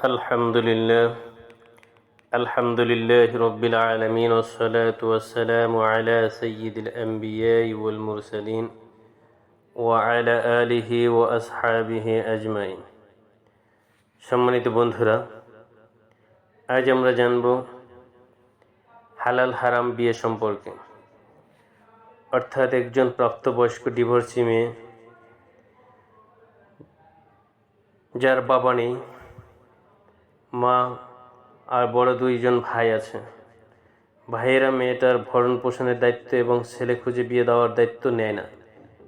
الحمد لله الحمد لله رب العالمين والصلاة والسلام على سيد الأنبياء والمرسلين وعلى آله وأصحابه أجمعين সম্মানিত বন্ধুরা আজ আমরা জানব হালাল হারাম বিয়ে সম্পর্কে অর্থাৎ একজন প্রাপ্তবয়স্ক ডিভোর্সি মেয়ে যার বাবা নেই মা আর বড় দুইজন ভাই আছে। ভাইয়েরা মেয়েটার ভরণ পোষণের দায়িত্ব এবং ছেলে খুঁজে বিয়ে দেওয়ার দায়িত্ব নেয় না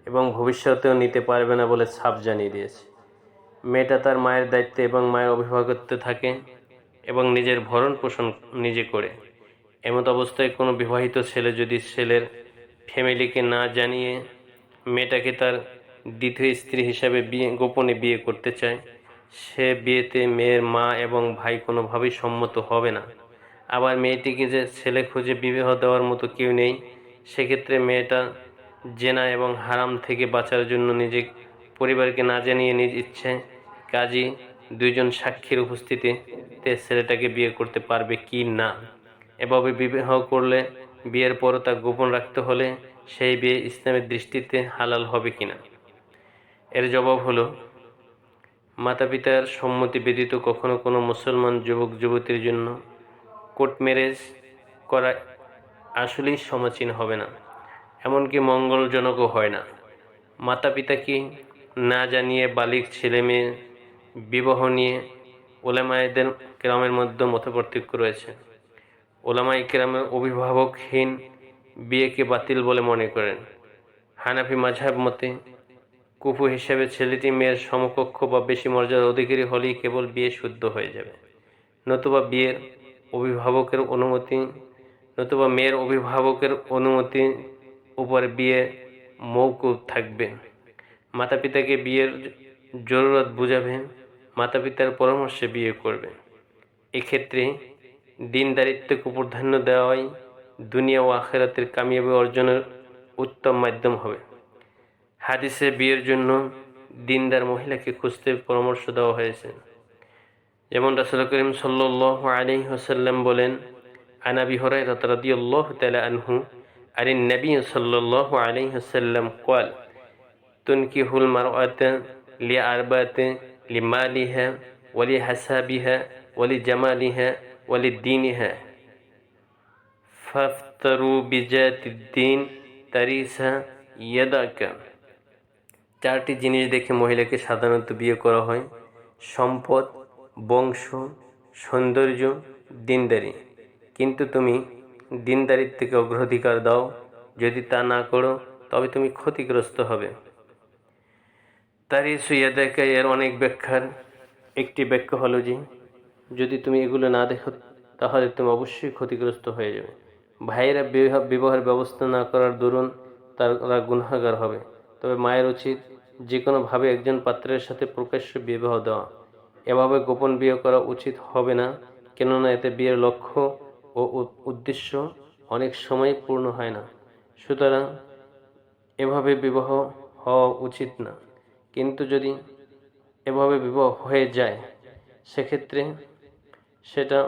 এবং ভবিষ্যতেও নিতে পারবে না বলে ছাপ জানিয়ে দিয়েছে। মেয়েটা তার মায়ের দায়িত্বে এবং মায়ের অভিভাবকত্বে থাকে এবং নিজের ভরণ পোষণ নিজে করে। এমত অবস্থায় কোনো বিবাহিত ছেলে যদি ছেলের ফ্যামিলিকে না জানিয়ে মেয়েটাকে তার দ্বিতীয় স্ত্রী হিসাবে বিয়ে, গোপনে বিয়ে করতে চায় সে বিয়েতে মেয়ের মা এবং ভাই কোনোভাবেই সম্মত হবে না। আবার মেয়েটিকে যে ছেলে খুঁজে বিবাহ দেওয়ার মতো কেউ নেই, সেক্ষেত্রে মেয়েটা জেনা এবং হারাম থেকে বাঁচার জন্য নিজে পরিবারকে না জানিয়ে নিজ ইচ্ছে কাজী দুইজন সাক্ষীর উপস্থিতিতে ছেলেটাকে বিয়ে করতে পারবে কি না? এভাবে বিবাহ করলে বিয়ের পরও তা গোপন রাখতে হলে সেই বিয়ে ইসলামের দৃষ্টিতে হালাল হবে কিনা? এর জবাব হলো মাতা পিতার সম্মতি ব্যতীত কখনো কোনো মুসলমান যুবক, যুবতীর জন্য কোর্ট ম্যারেজ করা আসলেই সমাচীন হবে না, এমনকি মঙ্গলজনকও হয় না। মাতা পিতাকে না জানিয়ে বালিক ছেলে মেয়ে বিবাহ নিয়ে ওলামায়েদের কেরামের মধ্যে মতপার্থক্য রয়েছে। ওলামাই কেরামের অভিভাবকহীন বিয়েকে বাতিল বলে মনে করেন। হানাফি মাঝহাব মতে কুফু হিসেবে ছেলেটি মেয়ের সমকক্ষ বা বেশি মর্যাদার অধিকারী হলেই কেবল বিয়ে শুদ্ধ হয়ে যাবে। নতুবা বিয়ের অভিভাবকের অনুমতি, নতুবা মেয়ের অভিভাবকের অনুমতি উপর বিয়ে মৌকুব থাকবে। মাতা পিতাকে বিয়ের জরুরত বুঝাবে মাতা পিতার পরামর্শে বিয়ে করবে। এক্ষেত্রে দিনদারিত্বকে প্রাধান্য দেওয়াই দুনিয়া ও আখেরাতের কামিয়াবি অর্জনের উত্তম মাধ্যম হবে। হাদিসে বিয়ের জন্য দিনদার মহিলাকে খুঁজতে পরামর্শ দেওয়া হয়েছে। যেমন রাসুল করিম সাল্লাহ আলী হোসাল্লাম বলেন আনাবি হরাই রতরদিউল্লাহ তালা আনহু আরিন নবী সাল্লাহ আলী হোসাল্লাম কল তুনকিহুল মারআত লি আরবাত লি মালিহা ওলি হাসাবিহা ওলি জামালিহা ওলি দিনিহা ফাফতারু বিজাতিদ্দিন তারিসা ইয়াদাকা। চারটি জিনিস দেখে মহিলাকে সাধারণত বিয়ে করা হয়। সম্পদ, বংশ, সৌন্দর্য, দিনদারি। কিন্তু তুমি দিনদারির থেকে অগ্রাধিকার দাও। যদি তা না করো, তবে তুমি ক্ষতিগ্রস্ত হবে। তারই সুইয়াদাকা এর অনেক ব্যাখ্যার একটি ব্যাখ্যা হলো যে, যদি তুমি এগুলো না দেখো, তাহলে তুমি অবশ্যই ক্ষতিগ্রস্ত হয়ে যাবে। ভাইয়েরা বিবাহের ব্যবস্থা না করার দরুন তারা গুণাগার হবে। তবে মায়ের উচিত যে কোনোভাবে একজন পাত্রের সাথে প্রকাশ্য বিবাহ দেওয়া। এভাবে গোপন বিয়ে করা উচিত হবে না, কেননা এতে বিয়ের লক্ষ্য ও উদ্দেশ্য অনেক সময় পূর্ণ হয় না। সুতরাং এভাবে বিবাহ হওয়া উচিত না। কিন্তু যদি এভাবে বিবাহ হয়ে যায়, সেক্ষেত্রে সেটা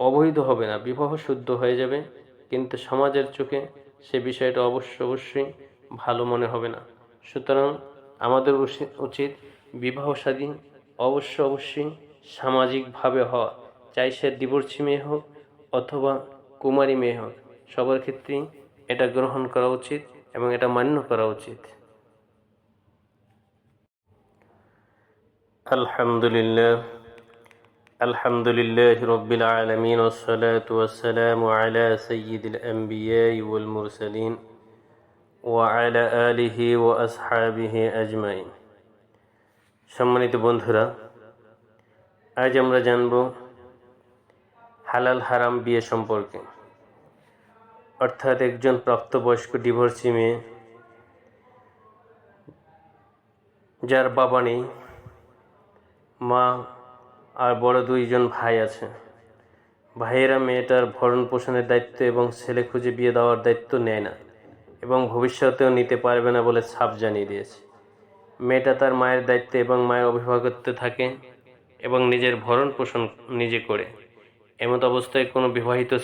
অবৈধ হবে না। বিবাহ শুদ্ধ হয়ে যাবে, কিন্তু সমাজের চোখে সে বিষয়টা অবশ্য অবশ্যই ভালো মনে হবে না। সুতরাং আমাদের উচিত বিবাহ স্বাধীন অবশ্য অবশ্যই সামাজিকভাবে হওয়া। চাই সে ডিভোর্সি মেয়ে হোক অথবা কুমারী মেয়ে হোক, সবার ক্ষেত্রেই এটা গ্রহণ করা উচিত এবং এটা মান্য করা উচিত। আলহামদুলিল্লাহ। আলহামদুলিল্লাহ রবিল আলমিন ওসলাত ওসালাম আলা সঈদুল আম্বিয়া ইউল মুরসালিন। ওয়ালা আলিহি ও আসহাবিহি আজমাইন। সম্মানিত বন্ধুরা, আজ আমরা জানব হালাল হারাম বিয়ে সম্পর্কে। অর্থাৎ একজন প্রাপ্তবয়স্ক ডিভোর্সি মেয়ে যার বাবা নেই, মা আর বড় দুইজন ভাই আছে। ভাইয়েরা মেয়েটার ভরণ পোষণের দায়িত্ব এবং ছেলে খুঁজে বিয়ে দেওয়ার দায়িত্ব নেয় না। এবং ভবিষ্যতেও নিতে পারবে না বলে ছাপ জানিয়ে দিয়েছে। মেয়েটা তার মায়ের দায়িত্বে এবং মায়ের অভিভাবকত্বে থাকে এবং নিজের ভরণ পোষণ নিজে করে। এমত অবস্থায় কোনো বিবাহিত